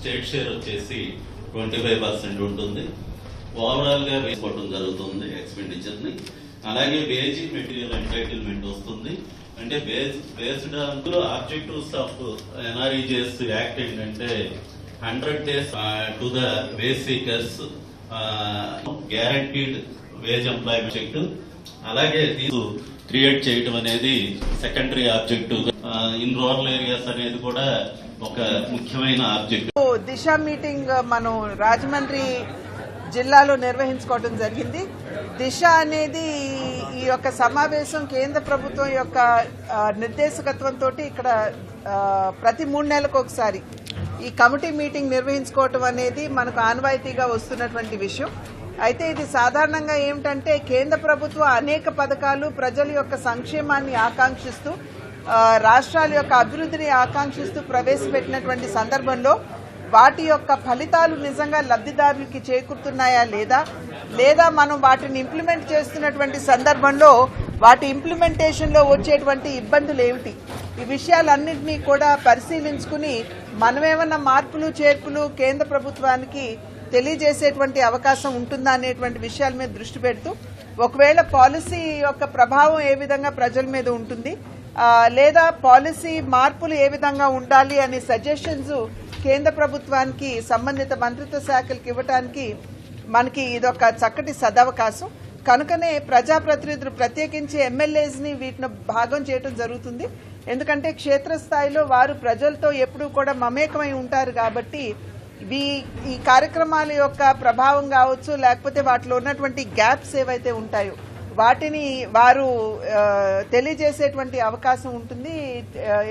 State share వచ్చేసి twenty five percent ఉంటుంది. ఓవరాల్గా వేసుకోవడం జరుగుతుంది ఎక్స్పెండిచర్ని అలాగే వేజీ మెటీరియల్ ఎంటైటిల్మెంట్ వస్తుంది. అంటే బేస్ బేస్డ్ అందులో ఆబ్జెక్టివ్స్ ఆఫ్ ఎన్ఆర్ఈజిఎస్ యాక్ట్ ఏంటంటే hundred days to the wage seekers guaranteed wage employment check. అలాగే క్రియేట్ చేయడం అనేది secondary objective. In rural areas అనేది కూడా ఒక ముఖ్యమైన ఆబ్జెక్ట్. దిశ మీటింగ్ మనం రాజమండ్రి జిల్లాలో నిర్వహించుకోవడం జరిగింది. దిశ అనేది ఈ యొక్క సమావేశం కేంద్ర ప్రభుత్వం యొక్క నిర్దేశకత్వంతో ఇక్కడ ప్రతి మూడు నెలలకు ఒకసారి ఈ కమిటీ మీటింగ్ నిర్వహించుకోవటం అనేది మనకు ఆనవాయితీగా వస్తున్నటువంటి విషయం. అయితే ఇది సాధారణంగా ఏమిటంటే కేంద్ర ప్రభుత్వం అనేక పథకాలు ప్రజల యొక్క సంక్షేమాన్ని ఆకాంక్షిస్తూ రాష్ట్రాల యొక్క అభివృద్ధిని ఆకాంక్షిస్తూ ప్రవేశపెట్టినటువంటి సందర్భంలో వాటి యొక్క ఫలితాలు నిజంగా లబ్ధిదారులకి చేకూరుతున్నాయా లేదా? లేదా మనం వాటిని ఇంప్లిమెంట్ చేస్తున్నటువంటి సందర్భంలో వాటి ఇంప్లిమెంటేషన్లో వచ్చేటువంటి ఇబ్బందులు ఏమిటి? ఈ విషయాలన్నింటినీ కూడా పరిశీలించుకుని మనమేమన్నా మార్పులు చేర్పులు కేంద్ర ప్రభుత్వానికి తెలియజేసేటువంటి అవకాశం ఉంటుందా అనేటువంటి విషయాల మీద దృష్టి పెడుతూ ఒకవేళ పాలసీ యొక్క ప్రభావం ఏ విధంగా ప్రజల మీద ఉంటుంది లేదా పాలసీ మార్పులు ఏ విధంగా ఉండాలి అనే సజెషన్స్ కేంద్ర ప్రభుత్వానికి సంబంధిత మంత్రిత్వ శాఖలకు ఇవ్వటానికి మనకి ఇదొక చక్కటి సదవకాశం. కనుకనే ప్రజాప్రతినిధులు ప్రత్యేకించి ఎమ్మెల్యేస్ని వీటిని భాగం చేయడం జరుగుతుంది. ఎందుకంటే క్షేత్రస్థాయిలో వారు ప్రజలతో ఎప్పుడూ కూడా మమేకమై ఉంటారు కాబట్టి ఈ కార్యక్రమాల యొక్క ప్రభావం కావచ్చు లేకపోతే వాటిలో ఉన్నటువంటి గ్యాప్స్ ఏవైతే ఉంటాయో వాటిని వారు తెలియజేసేటువంటి అవకాశం ఉంటుంది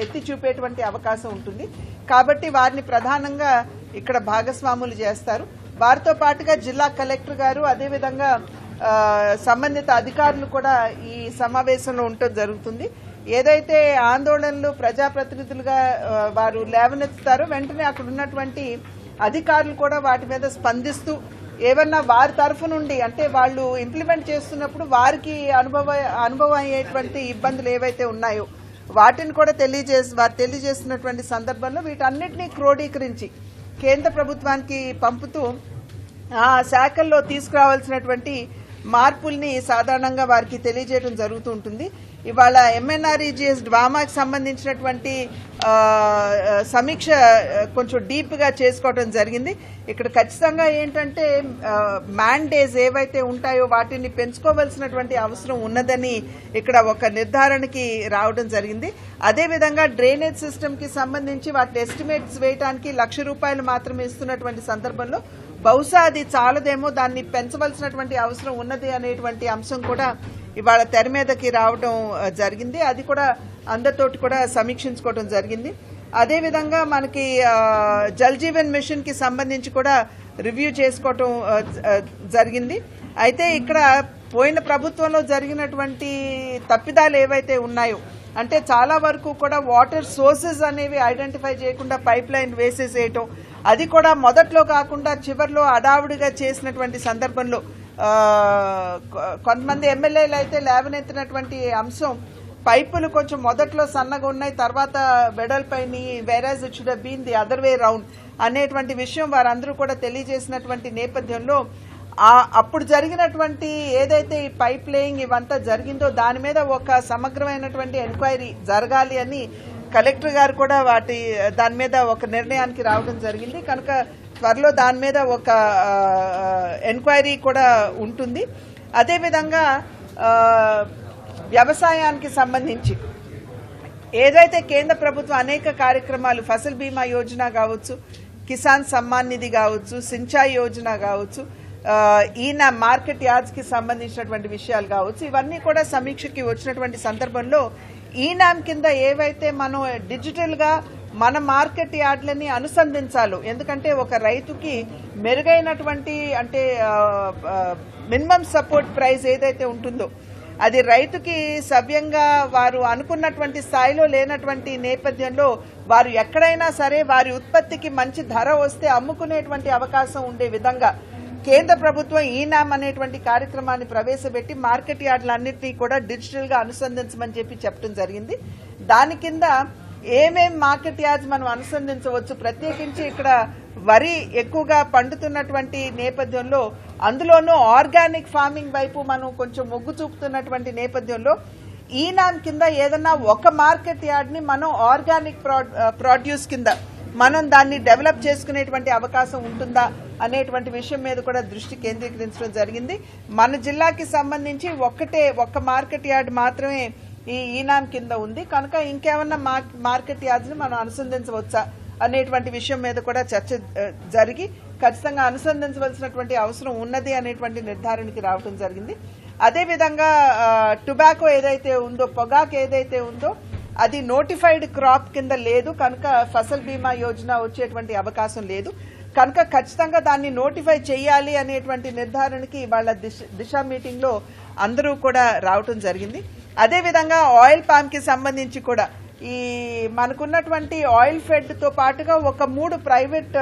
ఎత్తి చూపేటువంటి అవకాశం ఉంటుంది. కాబట్టి వారిని ప్రధానంగా ఇక్కడ భాగస్వాములు చేస్తారు. వారితో పాటుగా జిల్లా కలెక్టర్ గారు అదేవిధంగా సంబంధిత అధికారులు కూడా ఈ సమావేశంలో ఉండటం జరుగుతుంది. ఏదైతే ఆందోళనలు ప్రజాప్రతినిధులుగా వారు లేవనెత్తుతారో వెంటనే అక్కడ ఉన్నటువంటి అధికారులు కూడా వాటి మీద స్పందిస్తూ ఏమన్నా వారి తరఫు నుండి అంటే వాళ్ళు ఇంప్లిమెంట్ చేస్తున్నప్పుడు వారికి అనుభవ అనుభవం అయ్యేటువంటి ఇబ్బందులు ఏవైతే ఉన్నాయో వాటిని కూడా తెలియజేసి వారు తెలియజేస్తున్నటువంటి సందర్భంలో వీటన్నిటినీ క్రోడీకరించి కేంద్ర ప్రభుత్వానికి పంపుతూ ఆ శాఖల్లో తీసుకురావాల్సినటువంటి మార్పుల్ని సాధారణంగా వారికి తెలియజేయడం జరుగుతూ ఉంటుంది. ఇవాళ ఎంఎన్ఆర్ఈజిఎస్ డ్వామాకి సంబంధించినటువంటి సమీక్ష కొంచెం డీప్గా చేసుకోవడం జరిగింది. ఇక్కడ ఖచ్చితంగా ఏంటంటే మ్యాండేజ్ ఏవైతే ఉంటాయో వాటిని పెంచుకోవలసినటువంటి అవసరం ఉన్నదని ఇక్కడ ఒక నిర్ధారణకి రావడం జరిగింది. అదేవిధంగా డ్రైనేజ్ సిస్టమ్కి సంబంధించి వాటి ఎస్టిమేట్స్ వేయడానికి లక్ష రూపాయలు మాత్రమే ఇస్తున్నటువంటి సందర్భంలో బహుశా అది చాలదేమో దాన్ని పెంచవలసినటువంటి అవసరం ఉన్నది అనేటువంటి అంశం కూడా ఇవాళ తెర మీదకి రావడం జరిగింది. అది కూడా అందరితోటి కూడా సమీక్షించుకోవడం జరిగింది. అదేవిధంగా మనకి జల్ జీవన్ మిషన్కి సంబంధించి కూడా రివ్యూ చేసుకోవటం జరిగింది. అయితే ఇక్కడ పోయిన ప్రభుత్వంలో జరిగినటువంటి తప్పిదాలు ఏవైతే ఉన్నాయో అంటే చాలా వరకు కూడా వాటర్ సోర్సెస్ అనేవి ఐడెంటిఫై చేయకుండా పైప్ లైన్ వేసేసేయటం అది కూడా మొదట్లో కాకుండా చివర్లో అడావుడిగా చేసినటువంటి సందర్భంలో కొంతమంది ఎమ్మెల్యేలు అయితే లేవనెత్తినటువంటి అంశం పైపులు కొంచెం మొదట్లో సన్నగా ఉన్నాయి తర్వాత వెడల్పైని whereas it been the other way round అనేటువంటి విషయం వారందరూ కూడా తెలియజేసినటువంటి నేపథ్యంలో అప్పుడు జరిగినటువంటి ఏదైతే ఈ పైప్ లేయింగ్ ఇవంతా జరిగిందో దాని మీద ఒక సమగ్రమైనటువంటి ఎంక్వైరీ జరగాలి అని కలెక్టర్ గారు కూడా వాటి దాని మీద ఒక నిర్ణయానికి రావడం జరిగింది. కనుక త్వరలో దాని మీద ఒక ఎంక్వైరీ కూడా ఉంటుంది. అదేవిధంగా వ్యవసాయానికి సంబంధించి ఏదైతే కేంద్ర ప్రభుత్వం అనేక కార్యక్రమాలు ఫసల్ బీమా యోజన కావచ్చు కిసాన్ సమ్మాన్ నిధి కావచ్చు సించాయి యోజన కావచ్చు ఈయన మార్కెట్ యార్డ్స్కి సంబంధించినటువంటి విషయాలు కావచ్చు ఇవన్నీ కూడా సమీక్షకి వచ్చినటువంటి సందర్భంలో ఈనామ్ కింద ఏవైతే మనం డిజిటల్గా మన మార్కెట్ యార్డ్లని అనుసంధించాలో ఎందుకంటే ఒక రైతుకి మెరుగైనటువంటి అంటే మినిమం సపోర్ట్ ప్రైస్ ఏదైతే ఉంటుందో అది రైతుకి సవ్యంగా వారు అనుకున్నటువంటి స్థాయిలో లేనటువంటి నేపథ్యంలో వారు ఎక్కడైనా సరే వారి ఉత్పత్తికి మంచి ధర వస్తే అమ్ముకునేటువంటి అవకాశం ఉండే విధంగా కేంద్ర ప్రభుత్వం ఈనామ్ అనేటువంటి కార్యక్రమాన్ని ప్రవేశపెట్టి మార్కెట్ యార్డులన్నింటినీ కూడా డిజిటల్గా అనుసంధించమని చెప్పి చెప్పడం జరిగింది. దాని కింద ఏమేం మార్కెట్ యార్డ్స్ మనం అనుసంధించవచ్చు? ప్రత్యేకించి ఇక్కడ వరి ఎక్కువగా పండుతున్నటువంటి నేపథ్యంలో అందులోనూ ఆర్గానిక్ ఫార్మింగ్ వైపు మనం కొంచెం మొగ్గు చూపుతున్నటువంటి నేపథ్యంలో ఈనామ్ కింద ఏదన్నా ఒక మార్కెట్ యార్డ్ని మనం ఆర్గానిక్ ప్రొడ్యూస్ కింద మనం దాన్ని డెవలప్ చేసుకునేటువంటి అవకాశం ఉంటుందా అనేటువంటి విషయం మీద కూడా దృష్టి కేంద్రీకరించడం జరిగింది. మన జిల్లాకి సంబంధించి ఒక్కటే ఒక్క మార్కెట్ యార్డ్ మాత్రమే ఈ ఈనాం కింద ఉంది. కనుక ఇంకేమన్నా మార్కెట్ యార్డ్ని మనం అనుసంధించవచ్చా అనేటువంటి విషయం మీద కూడా చర్చ జరిగి ఖచ్చితంగా అనుసంధించవలసినటువంటి అవసరం ఉన్నది అనేటువంటి నిర్ధారణకి రావడం జరిగింది. అదేవిధంగా టొబాకో ఏదైతే ఉందో పొగాకు ఏదైతే ఉందో అది నోటిఫైడ్ క్రాప్ కింద లేదు. కనుక ఫసల్ బీమా యోజన వచ్చేటువంటి అవకాశం లేదు. కనుక ఖచ్చితంగా దాన్ని నోటిఫై చేయాలి అనేటువంటి నిర్ధారణకి వాళ్ళ దిశ దిశ మీటింగ్లో అందరూ కూడా రావటం జరిగింది. అదేవిధంగా ఆయిల్ పామ్కి సంబంధించి కూడా ఈ మనకున్నటువంటి ఆయిల్ ఫెడ్తో పాటుగా ఒక మూడు ప్రైవేట్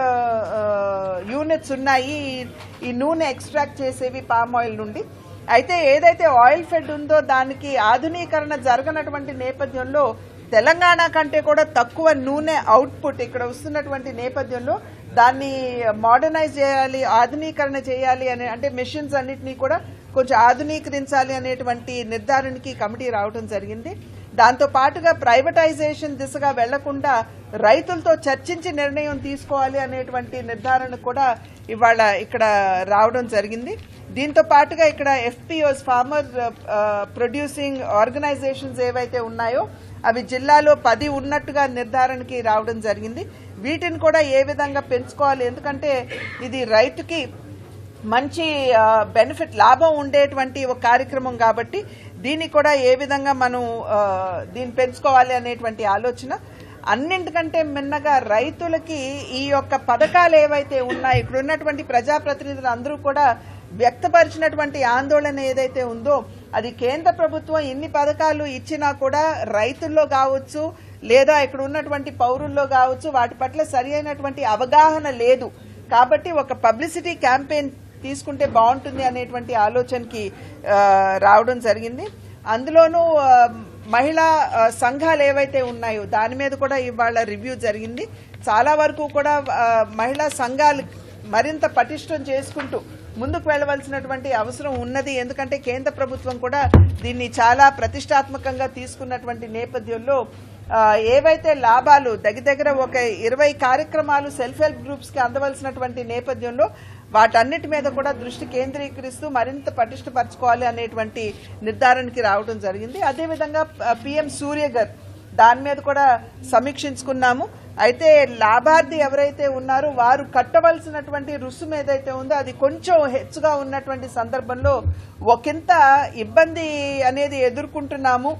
యూనిట్స్ ఉన్నాయి. ఈ నూనె ఎక్స్ట్రాక్ట్ చేసేవి పామ్ ఆయిల్ నుండి. అయితే ఏదైతే ఆయిల్ ఫెడ్ ఉందో దానికి ఆధునీకరణ జరగనటువంటి నేపథ్యంలో తెలంగాణ కంటే కూడా తక్కువ నూనె అవుట్పుట్ ఇక్కడ వస్తున్నటువంటి నేపథ్యంలో దాన్ని మోడర్నైజ్ చేయాలి ఆధునీకరణ చేయాలి అనే అంటే మిషన్స్ అన్నిటినీ కూడా కొంచెం ఆధునీకరించాలి అనేటువంటి నిర్ధారణకి కమిటీ రావడం జరిగింది. దాంతో పాటుగా ప్రైవేటైజేషన్ దిశగా వెళ్ళకుండా రైతులతో చర్చించి నిర్ణయం తీసుకోవాలి అనేటువంటి నిర్ధారణ కూడా ఇవాళ ఇక్కడ రావడం జరిగింది. దీంతో పాటుగా ఇక్కడ ఎఫ్పిఓస్ ఫార్మర్ ప్రొడ్యూసింగ్ ఆర్గనైజేషన్స్ ఏవైతే ఉన్నాయో అవి జిల్లాలో పది ఉన్నట్టుగా నిర్ధారణకి రావడం జరిగింది. వీటిని కూడా ఏ విధంగా పెంచుకోవాలి? ఎందుకంటే ఇది రైతుకి మంచి బెనిఫిట్ లాభం ఉండేటువంటి ఒక కార్యక్రమం కాబట్టి దీన్ని కూడా ఏ విధంగా మనం దీన్ని పెంచుకోవాలి అనేటువంటి ఆలోచన. అన్నింటికంటే మిన్నగా రైతులకి ఈ యొక్క పథకాలు ఏవైతే ఉన్నాయో ఇక్కడ ఉన్నటువంటి ప్రజాప్రతినిధులు అందరూ కూడా వ్యక్తపరిచినటువంటి ఆందోళన ఏదైతే ఉందో అది కేంద్ర ప్రభుత్వం ఎన్ని పథకాలు ఇచ్చినా కూడా రైతుల్లో కావచ్చు లేదా ఇక్కడ ఉన్నటువంటి పౌరుల్లో కావచ్చు వాటి పట్ల సరి అయినటువంటి అవగాహన లేదు. కాబట్టి ఒక పబ్లిసిటీ క్యాంపెయిన్ తీసుకుంటే బాగుంటుంది అనేటువంటి ఆలోచనకి రావడం జరిగింది. అందులోనూ మహిళా సంఘాలు ఏవైతే ఉన్నాయో దాని మీద కూడా ఇవాళ రివ్యూ జరిగింది. చాలా వరకు కూడా మహిళా సంఘాలు మరింత పటిష్టం చేసుకుంటూ ముందుకు వెళ్ళవలసినటువంటి అవసరం ఉన్నది. ఎందుకంటే కేంద్ర ప్రభుత్వం కూడా దీన్ని చాలా ప్రతిష్టాత్మకంగా తీసుకున్నటువంటి నేపథ్యంలో ఏవైతే లాభాలు దగ్గర దగ్గర ఒక ఇరవై కార్యక్రమాలు సెల్ఫ్ హెల్ప్ గ్రూప్స్కి అందవలసినటువంటి నేపథ్యంలో వాటన్నిటి మీద కూడా దృష్టి కేంద్రీకరిస్తూ మరింత పటిష్టపరచుకోవాలి అనేటువంటి నిర్ధారణకి రావడం జరిగింది. అదేవిధంగా పిఎం సూర్య గారు దాని మీద కూడా సమీక్షించుకున్నాము. అయితే లాభార్థి ఎవరైతే ఉన్నారో వారు కట్టవలసినటువంటి రుసుము ఏదైతే ఉందో అది కొంచెం హెచ్చుగా ఉన్నటువంటి సందర్భంలో ఒకంత ఇబ్బంది అనేది ఎదుర్కొంటున్నాము.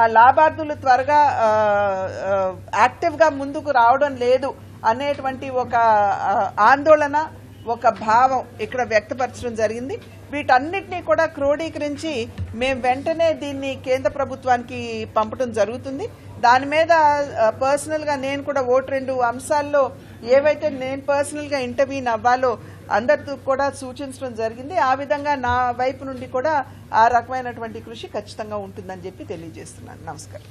ఆ లాభార్థులు త్వరగా యాక్టివ్గా ముందుకు రావడం లేదు అనేటువంటి ఒక ఆందోళన ఒక భావం ఇక్కడ వ్యక్తపరచడం జరిగింది. వీటన్నిటినీ కూడా క్రోడీకరించి మేము వెంటనే దీన్ని కేంద్ర ప్రభుత్వానికి పంపడం జరుగుతుంది. దాని మీద పర్సనల్గా నేను కూడా ఓటు రెండు అంశాల్లో ఏవైతే నేను పర్సనల్గా అవ్వాలో అందరితో కూడా సూచించడం జరిగింది. ఆ విధంగా నా వైపు నుండి కూడా ఆ రకమైనటువంటి కృషి ఖచ్చితంగా ఉంటుందని చెప్పి తెలియజేస్తున్నాను. నమస్కారం.